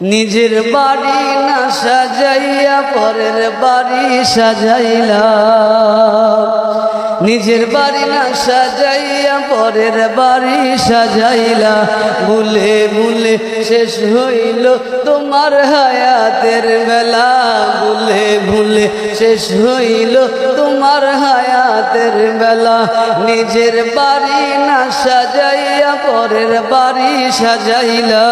নিজের বাড়ি না সাজাইয়া পরের বাড়ি সাজাইলা নিজের বাড়ি না সাজাইয়া পরের বাড়ি সাজাইলা ভুলে ভুলে শেষ হইল তোমার হায়াতের বেলা। ভুলে ভুলে শেষ হইল তোমার হায়াতের বেলা। নিজের বাড়ি না সাজাইয়া পরের বাড়ি সাজাইলা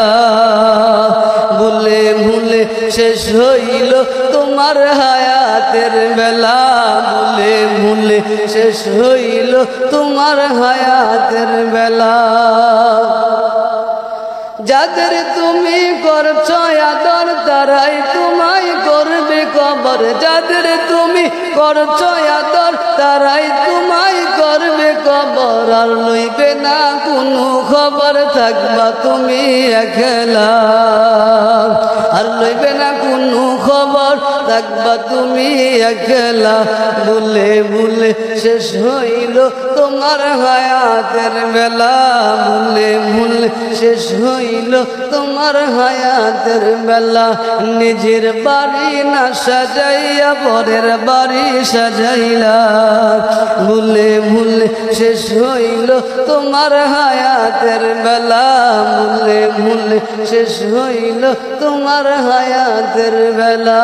শেষ হইল। তোমার হায়াতের বেলা ভুলে ভুলে শেষ হইল। তোমার হায়াতের বেলা। যাদের তুমি করছ আদর, তারাই তোমায় করবে কবর। যাদের তুমি করছ আদর, তারাই তোমায় করবে কবর। আর লইবে না কোনো খবর, থাকবা তুমি একলা। থাকবা তুমি একলা। ভুলে ভুলে শেষ হইল তোমার হায়াতের বেলা। ভুলে ভুলে শেষ হইল তোমার হায়াতের বেলা। নিজের বাড়ি না সাজাইয়া পরের বাড়ি সাজাইলা ভুলে ভুলে শেষ হইল তোমার হায়াতের বেলা। ভুলে ভুলে শেষ হইল তোমার হায়াতের বেলা।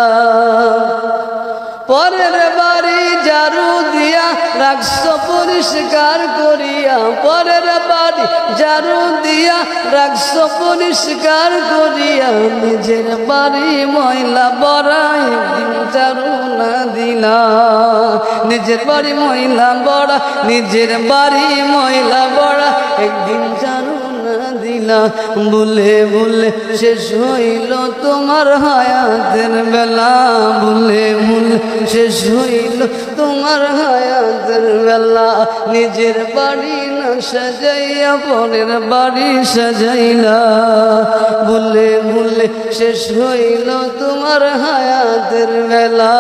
পরের বাড়ি জারু দিয়া রাখছ, পরিষ্কার করিয়া। পরের বাড়ি জারু দিয়া রাখছ, পরিষ্কার করিয়া। নিজের বাড়ি ময়লা বড়াই একদিন জারু না দিলা। নিজের বাড়ি ময়লা বড়া, নিজের বাড়ি ময়লা বড়া, একদিন জারু না দিলা। বলে বলে শেষ হইল তোমার হায়াতের বেলা। বলে বলে শেষ হইল তোমার হায়াতের বেলা নিজের বাড়ি না সাজাইয়া পরের বাড়ি সাজাইলা। বলে বলে শেষ হইল তোমার হায়াতের বেলা।